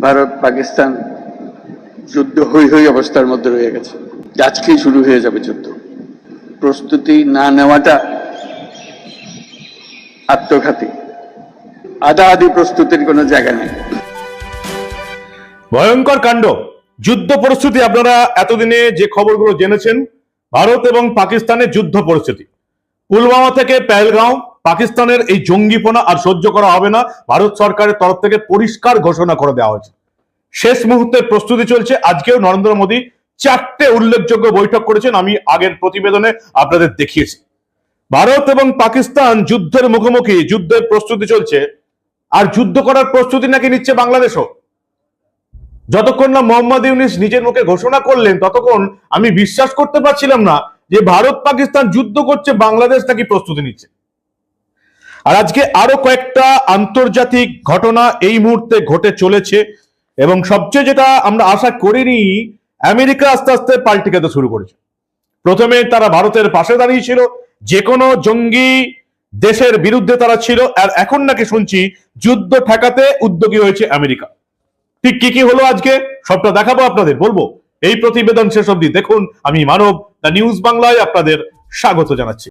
ভারত পাকিস্তান যুদ্ধ হই হই অবস্থার মধ্যে রয়ে গেছে। আজকেই শুরু হয়ে যাবে যুদ্ধ। প্রস্তুতি না নেওয়াটা আত্মঘাতী। আদা আদি প্রস্তুতির কোনো জায়গা নেই। ভয়ঙ্কর কাণ্ড। যুদ্ধ পরিস্থিতি, আপনারা এতদিনে যে খবরগুলো জেনেছেন, ভারত এবং পাকিস্তানের যুদ্ধ পরিস্থিতি। পুলওয়ামা থেকে পেহেলগাঁও পাকিস্তানের এই জঙ্গিপনা আর সহ্য করা হবে না। ভারত সরকারের তরফ থেকে পরিষ্কার ঘোষণা করে দেওয়া হয়েছে। শেষ মুহূর্তের প্রস্তুতি চলছে। আজকেও নরেন্দ্র মোদী চারটে উল্লেখযোগ্য বৈঠক করেছেন। আমি আগের প্রতিবেদনে আপনাদের দেখিয়েছি। ভারত এবং পাকিস্তান যুদ্ধের মুখোমুখি, যুদ্ধের প্রস্তুতি চলছে। আর যুদ্ধ করার প্রস্তুতি নাকি নিচ্ছে বাংলাদেশও? যতক্ষণ না মোহাম্মদ ইউনিস নিজের মুখে ঘোষণা করলেন, ততক্ষণ আমি বিশ্বাস করতে পারছিলাম না যে ভারত পাকিস্তান যুদ্ধ করছে, বাংলাদেশ নাকি প্রস্তুতি নিচ্ছে। আর আজকে আরও কয়েকটা আন্তর্জাতিক ঘটনা এই মুহূর্তে ঘটে চলেছে এবং সবচেয়ে যেটা আমরা আশা করিনি, আমেরিকা আস্তে আস্তে পাল্টে খেতে শুরু করেছে। প্রথমে তারা ভারতের পাশে দাঁড়িয়েছিল যে কোনো জঙ্গি দেশের বিরুদ্ধে তারা ছিল, আর এখন নাকি শুনছি যুদ্ধ ঠেকাতে উদ্যোগী হয়েছে আমেরিকা। ঠিক কি কি হলো আজকে? সবটা দেখাবো আপনাদের, বলব। এই প্রতিবেদন শেষ অবধি দেখুন, আমি মানব, দ্য নিউজ বাংলায় আপনাদের স্বাগত জানাচ্ছি।